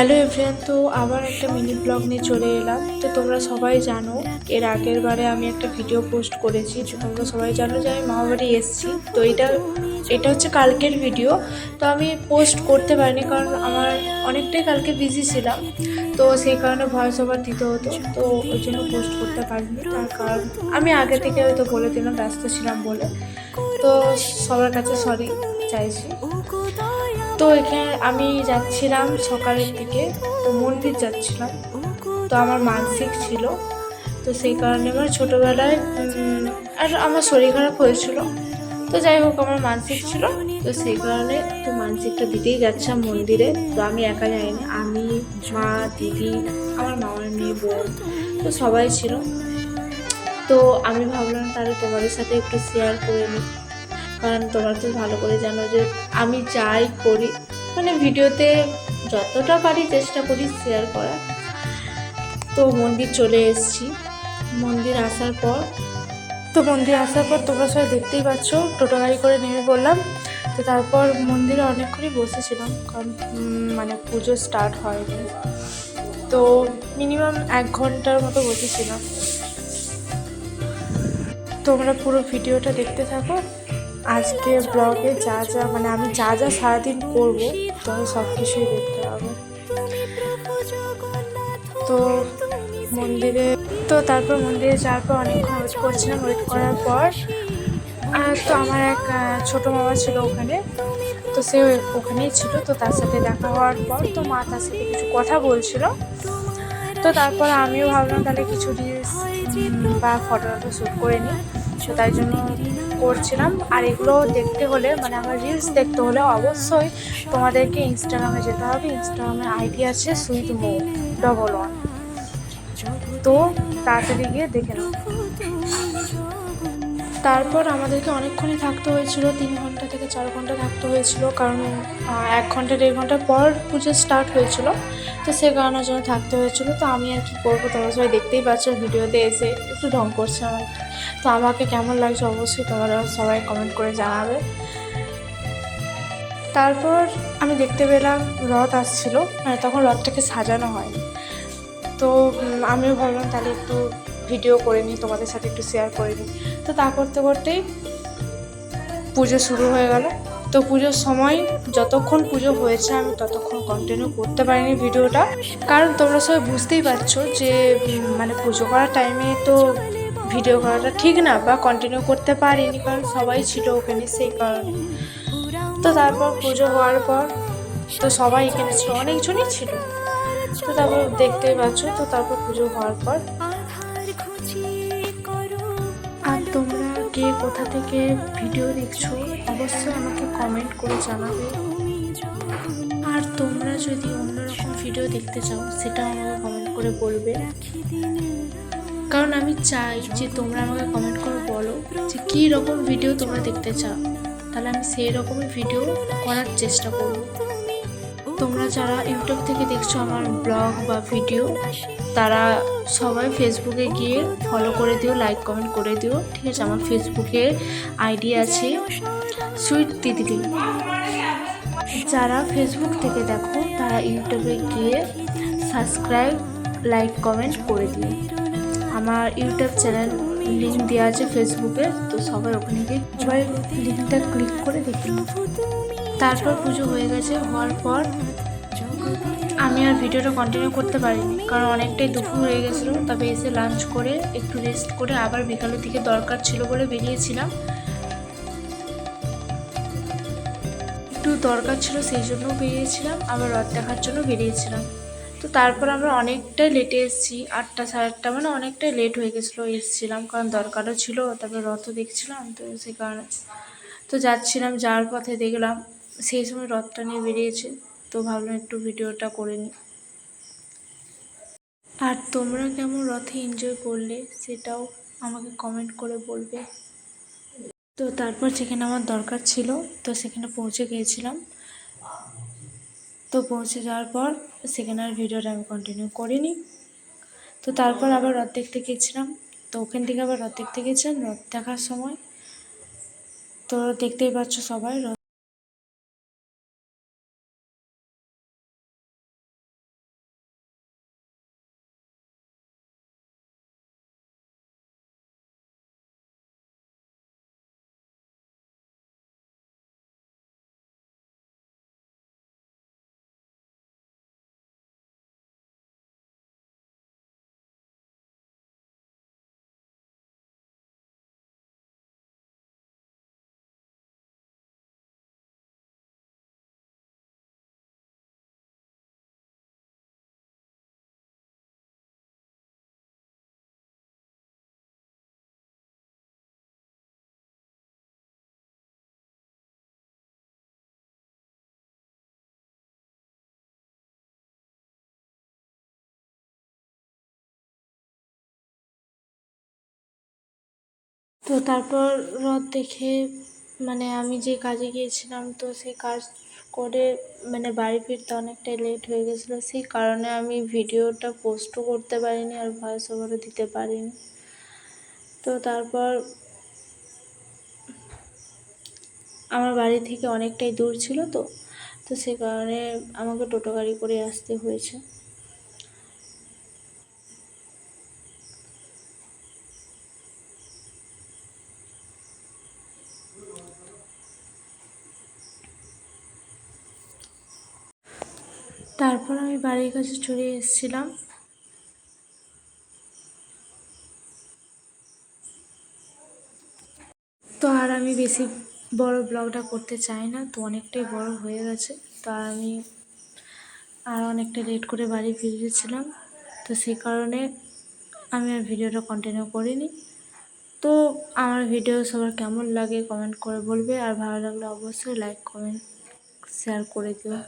Hello everyone তো আবার একটা মিনি ব্লগ নিয়ে চলে এলাম। তো তোমরা সবাই জানো, এর আগের বারে আমি একটা ভিডিও পোস্ট করেছি তো তোমরা সবাই জানো যে আমি মামাবাড়ি এসেছি। তো এটা এটা হচ্ছে কালকের ভিডিও তো আমি পোস্ট করতে পারিনি কারণ আমার অনেকটাই কালকে বিজি ছিলাম। তো সেই কারণে ভয়েস ওভার দিতে হতো, তো ওই জন্য পোস্ট করতে পারিনি। তার কারণ, আমি আগে থেকে হয়তো বলে দিলাম, ব্যস্ত ছিলাম বলে। তো সবার কাছে সরি চাইছি। তো এখানে আমি যাচ্ছিলাম সকালের দিকে, তো মন্দির যাচ্ছিলাম। তো আমার মানসিক ছিল, তো সেই কারণে আমার ছোটোবেলায় আর আমার শরীর খারাপ হয়েছিল। তো যাই হোক, আমার মানসিক ছিল, তো সেই কারণে তো মানসিকটা দিতেই যাচ্ছিলাম মন্দিরে। তো আমি একা যাইনি, আমি, মা, দিদি, আমার মামার মেয়ে বোন তো সবাই ছিল। তো আমি ভাবলাম তাহলে তোমাদের সাথে একটু শেয়ার করে নিই। কারণ তোমরা তো ভালো করে জানো যে আমি যাই করি মানে ভিডিওতে যতটা পারি চেষ্টা করি শেয়ার করার। তো মন্দির চলে এসেছি। মন্দির আসার পর, তো মন্দির আসার পর তোমরা সবাই দেখতেই পাচ্ছ, টোটো গাড়ি করে নেমে পড়লাম। তো তারপর মন্দিরে অনেকক্ষণই বসেছিলাম, কারণ মানে পুজো স্টার্ট হয়নি। তো মিনিমাম এক ঘণ্টার মতো বসেছিলাম। তোমরা পুরো ভিডিওটা দেখতে থাকো। আজকে ব্লগে যা যা মানে আমি যা যা সারাদিন করব তো সব কিছুই দেখতে হবে। তো মন্দিরে, তো তারপর মন্দিরে যাওয়ার পর অনেকক্ষণ ওয়েট করছিলাম ওয়েট করার পর। তো আমার এক ছোটো মামা ছিল ওখানে, তো সে ওখানেই ছিল, তো তার সাথে দেখা হওয়ার পর তো মা তার সাথে কিছু কথা বলছিল। তো তারপর আমিও ভাবলাম তাহলে কিছু রিলস বা ফটো শ্যুট করে নিই, তো তাই জন্য করছিলাম। আর এগুলো দেখতে হলে মানে আমার রিলস দেখতে হলে অবশ্যই তোমাদেরকে ইনস্টাগ্রামে যেতে হবে। ইনস্টাগ্রামে আইডি আছে সুইট মো ডবল ওয়ান তো তাড়াতাড়ি গিয়ে দেখে নাও। তারপর আমাদেরকে অনেকক্ষণই থাকতে হয়েছিল, তিন ঘণ্টা চার ঘণ্টা থাকতে হয়েছিল, কারণ এক ঘণ্টা, দেড় ঘণ্টা পর পুজো স্টার্ট হয়েছিল। তো সে কারণের জন্য থাকতে হয়েছিল। তো আমি আর কি করব? তোমরা সবাই দেখতেই পাচ্ছ, ভিডিওতে এসে একটু ঢং করছে আমার তো আমাকে কেমন লাগছে অবশ্যই তোমরা সবাই কমেন্ট করে জানাবে। তারপর আমি দেখতে পেলাম, রথ আসছিল। মানে তখন রথটাকে সাজানো হয় তো আমিও ভাবলাম তাহলে একটু ভিডিও করে নিই, তোমাদের সাথে একটু শেয়ার করে নিই। তো তা করতে করতেই পুজো শুরু হয়ে গেল। তো পুজোর সময় যতক্ষণ পুজো হয়েছে, আমি ততক্ষণ কন্টিনিউ করতে পারিনি ভিডিওটা। কারণ তোমরা সবাই বুঝতেই পারছ যে মানে পুজো করার টাইমে তো ভিডিও করাটা ঠিক না বা কন্টিনিউ করতে পারিনি, কারণ সবাই ছিল ওখানে সেই কারণে। তো তারপর পুজো হওয়ার পর তো সবাই এখানে ছিল, অনেকজনই ছিল। তো তারপর দেখতেই পাচ্ছ, তো তারপর পুজো হওয়ার পর কে কোথা থেকে ভিডিও দেখছ, অবশ্যই আমাকে কমেন্ট করে জানাবে। আর তোমরা যদি অন্যরকম ভিডিও দেখতে চাও সেটাও আমাকে কমেন্ট করে বলবে। কারণ আমি চাই যে তোমরা আমাকে কমেন্ট করে বলো যে কী রকম ভিডিও তোমরা দেখতে চাও। তাহলে আমি সেই রকমই ভিডিও করার চেষ্টা করব। তোমরা যারা ইউটিউব থেকে দেখছ আমার ব্লগ বা ভিডিও, তারা সবাই ফেসবুকে গিয়ে ফলো করে দিও লাইক কমেন্ট করে দিও। ঠিক আছে, আমার ফেসবুকে আইডি আছে সুইট তিতিলি যারা ফেসবুক থেকে দেখো, তারা ইউটিউবে গিয়ে সাবস্ক্রাইব লাইক কমেন্ট করে দিও। আমার ইউটিউব চ্যানেল লিঙ্ক দেওয়া আছে ফেসবুকে তো সবাই ওখানে গিয়ে সবাই লিঙ্কটা ক্লিক করে দেখে নাও। তারপর পুজো হয়ে গেছে, হওয়ার পর আমি আর ভিডিওটা কন্টিনিউ করতে পারিনি, কারণ অনেকটাই দুপুর হয়ে গেছিল। তবে এসে লাঞ্চ করে, একটু রেস্ট করে আবার বিকালের দিকে দরকার ছিল বলে বেরিয়েছিলাম। একটু দরকার ছিল সেই জন্য বেরিয়েছিলাম, আবার রথ দেখার জন্য বেরিয়েছিলাম। তো তারপর আমরা অনেকটাই লেটে এসেছি, আটটা সাড়ে আটটা মানে অনেকটাই লেট হয়ে গেছিল এসেছিলাম, কারণ দরকারও ছিল, তারপর রথও দেখছিলাম, তো সেই কারণে তো যাচ্ছিলাম, যাওয়ার পথে দেখলাম সেই সময় রথটা নিয়ে বেরিয়েছে, তো ভাবলাম একটু ভিডিওটা করে নিই। আর তোমরা কেমন রথে এনজয় করলে সেটাও আমাকে কমেন্ট করে বলবে। তো তারপর যেখানে আমার দরকার ছিল, তো সেখানে পৌঁছে গিয়েছিলাম। তো পৌঁছে যাওয়ার পর সেখানে আর ভিডিওটা আমি কন্টিনিউ করিনি। তো তারপর আবার রথ দেখতে গেছিলাম তো ওখান থেকে আবার রথ দেখতে গেছিলাম রথ দেখার সময়। তো দেখতেই পাচ্ছ সবাই, রথ তো তারপর রথ দেখে মানে আমি যে কাজে গিয়েছিলাম, তো সেই কাজ করে মানে বাড়ি ফিরতে অনেকটাই লেট হয়ে গেছিল। সেই কারণে আমি ভিডিওটা পোস্টও করতে পারিনি আর ভয়েস ওভারও দিতে পারিনি। তো তারপর আমার বাড়ি থেকে অনেকটাই দূর ছিল তো তো সে কারণে আমাকে টোটো গাড়ি করে আসতে হয়েছে। তারপর আমি বাড়ির কাছে চলে এসেছিলাম। তো আর আমি বেশি বড় ব্লগটা করতে চাই না, তো অনেকটাই বড় হয়ে গেছে। তো আমি আর অনেকটা লেট করে বাড়ি ফিরেছিলাম তো সেই কারণে আমি আর ভিডিওটা কন্টিনিউ করিনি। তো আমার ভিডিও সবার কেমন লাগে কমেন্ট করে বলবে, আর ভালো লাগলে অবশ্যই লাইক কমেন্ট শেয়ার করে দিও।